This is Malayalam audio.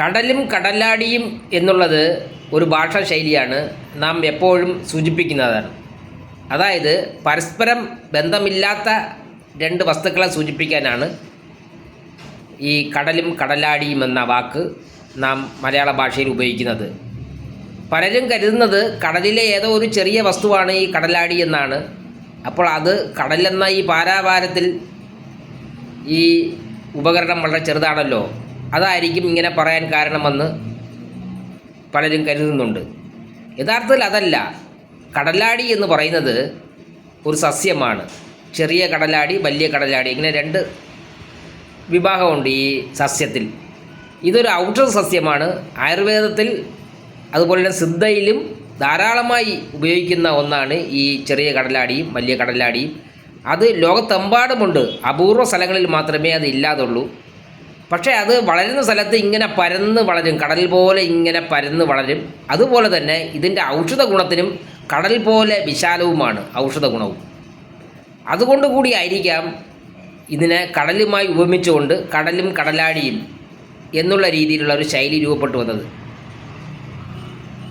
കടലും കടലാടിയും എന്നുള്ളത് ഒരു ഭാഷാ ശൈലിയാണ് നാം എപ്പോഴും സൂചിപ്പിക്കുന്നതാണ്. അതായത് പരസ്പരം ബന്ധമില്ലാത്ത രണ്ട് വസ്തുക്കളെ സൂചിപ്പിക്കാനാണ് ഈ കടലും കടലാടിയും എന്ന വാക്ക് നാം മലയാള ഭാഷയിൽ ഉപയോഗിക്കുന്നത്. പലരും കരുതുന്നത് കടലിലെ ഏതോ ഒരു ചെറിയ വസ്തുവാണ് ഈ കടലാടി എന്നാണ്. അപ്പോൾ അത് കടലെന്ന ഈ പാരാവാരത്തിൽ ഈ ഉപകരണം വളരെ ചെറുതാണല്ലോ. അതായിരിക്കും ഇങ്ങനെ പറയാൻ കാരണമെന്ന് പലരും കരുതുന്നുണ്ട്. യഥാർത്ഥത്തിൽ അതല്ല. കടലാടി എന്ന് പറയുന്നത് ഒരു സസ്യമാണ്. ചെറിയ കടലാടി വലിയ കടലാടി ഇങ്ങനെ രണ്ട് വിഭാഗമുണ്ട് ഈ സസ്യത്തിൽ. ഇതൊരു ഔഷധ സസ്യമാണ്. ആയുർവേദത്തിൽ അതുപോലെ തന്നെ സിദ്ധയിലും ധാരാളമായി ഉപയോഗിക്കുന്ന ഒന്നാണ് ഈ ചെറിയ കടലാടിയും വലിയ കടലാടിയും. അത് ലോകത്തെമ്പാടുമുണ്ട്. അപൂർവ സ്ഥലങ്ങളിൽ മാത്രമേ അത് ഇല്ലാതുള്ളൂ. പക്ഷേ അത് വളരുന്ന സ്ഥലത്ത് ഇങ്ങനെ പരന്ന് വളരും കടൽ പോലെ ഇങ്ങനെ പരന്ന് വളരും. അതുപോലെ തന്നെ ഇതിന്റെ ഔഷധ ഗുണത്തിനും കടൽ പോലെ വിശാലവുമാണ് ഔഷധ ഗുണവും. അതുകൊണ്ട് കൂടിയായിരിക്കാം ഇതിനെ കടലുമായി ഉപമിച്ചുകൊണ്ട് കടലും കടലാടിയും എന്നുള്ള രീതിയിലുള്ള ഒരു ശൈലി രൂപപ്പെട്ടു വന്നത്.